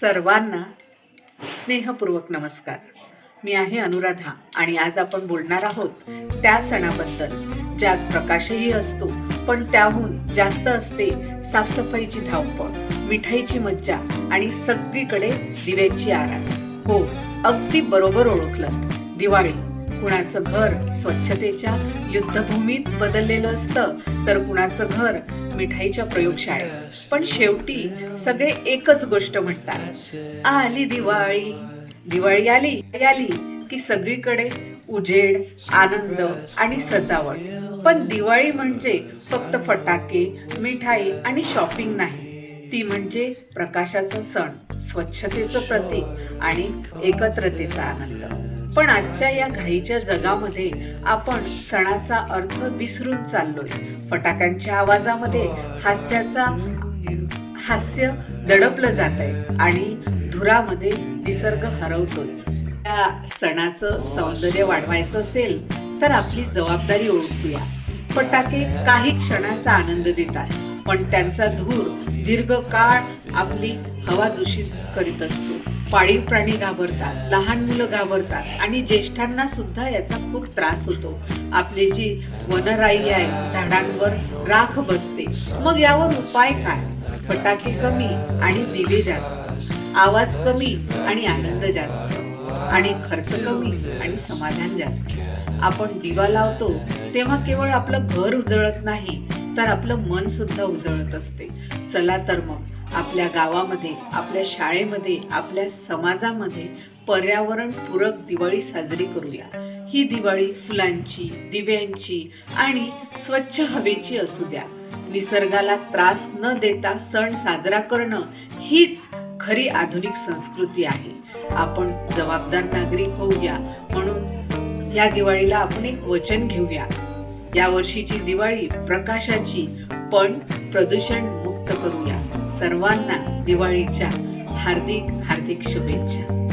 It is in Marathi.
सर्वांना स्नेहपूर्वक नमस्कार. मी आहे अनुराधा आणि आज आपण बोलणार आहोत त्या सणाबद्दल ज्यात प्रकाशही असतो पण त्याहून जास्त असते साफसफाईची धावपळ मिठाईची मज्जा आणि सगळीकडे दिव्यांची आरास. हो अगदी बरोबर ओळखलं दिवाळी. कुणाचं घर स्वच्छतेच्या युद्धभूमीत बदललेलं असतं तर कुणाचं घर मिठाईच्या प्रयोगशाळेत. पण शेवटी सगळे एकच गोष्ट म्हणतात. आली दिवाळी. दिवाळी आली आली की सगळीकडे उजेड आनंद आणि सजावट. पण दिवाळी म्हणजे फक्त फटाके मिठाई आणि शॉपिंग नाही. ती म्हणजे प्रकाशाचा सण स्वच्छतेचं प्रतीक आणि एकत्रतेचा आनंद. पण आजच्या या घाईच्या जगामध्ये आपण सणाचा अर्थ विसरून चाललोय. फटाक्यांच्या आवाजामध्ये हास्याचा हास्य दडपलं जात आहे आणि धुरामध्ये निसर्ग हरवतोय. त्या सणाचं सौंदर्य वाढवायचं असेल तर आपली जबाबदारी ओळखूया. फटाके काही क्षणाचा आनंद देतात पण त्यांचा धूर दीर्घकाळ आपली हवा दूषित करीत असतो. पाळीव प्राणी घाबरतात लहान मुलं घाबरतात आणि ज्येष्ठांना सुद्धा याचा खूप त्रास होतो. आपली जी वनराई आहे झाडांवर राख बसते. मग यावर उपाय काय? फटाके कमी आणि दिवे जास्त आवाज कमी आणि आनंद जास्त आणि खर्च कमी आणि समाधान जास्त. आपण दिवा लावतो तेव्हा केवळ आपलं घर उजळत नाही तर आपलं मन सुद्धा उजळत असते. चला तर मग आपल्या गावामध्ये आपल्या शाळेमध्ये आपल्या समाजामध्ये पर्यावरण पूरक दिवाळी साजरी करूया. ही दिवाळी फुलांची दिव्यांची आणि स्वच्छ हवेची असू द्या. निसर्गाला त्रास न देता सण साजरा करणं हीच खरी आधुनिक संस्कृती आहे. आपण जबाबदार नागरिक होऊया म्हणून या दिवाळीला आपण एक वचन घेऊया. या वर्षीची दिवाळी प्रकाशाची पण प्रदूषण मुक्त करूया. सर्वांना दिवाळीच्या हार्दिक हार्दिक शुभेच्छा.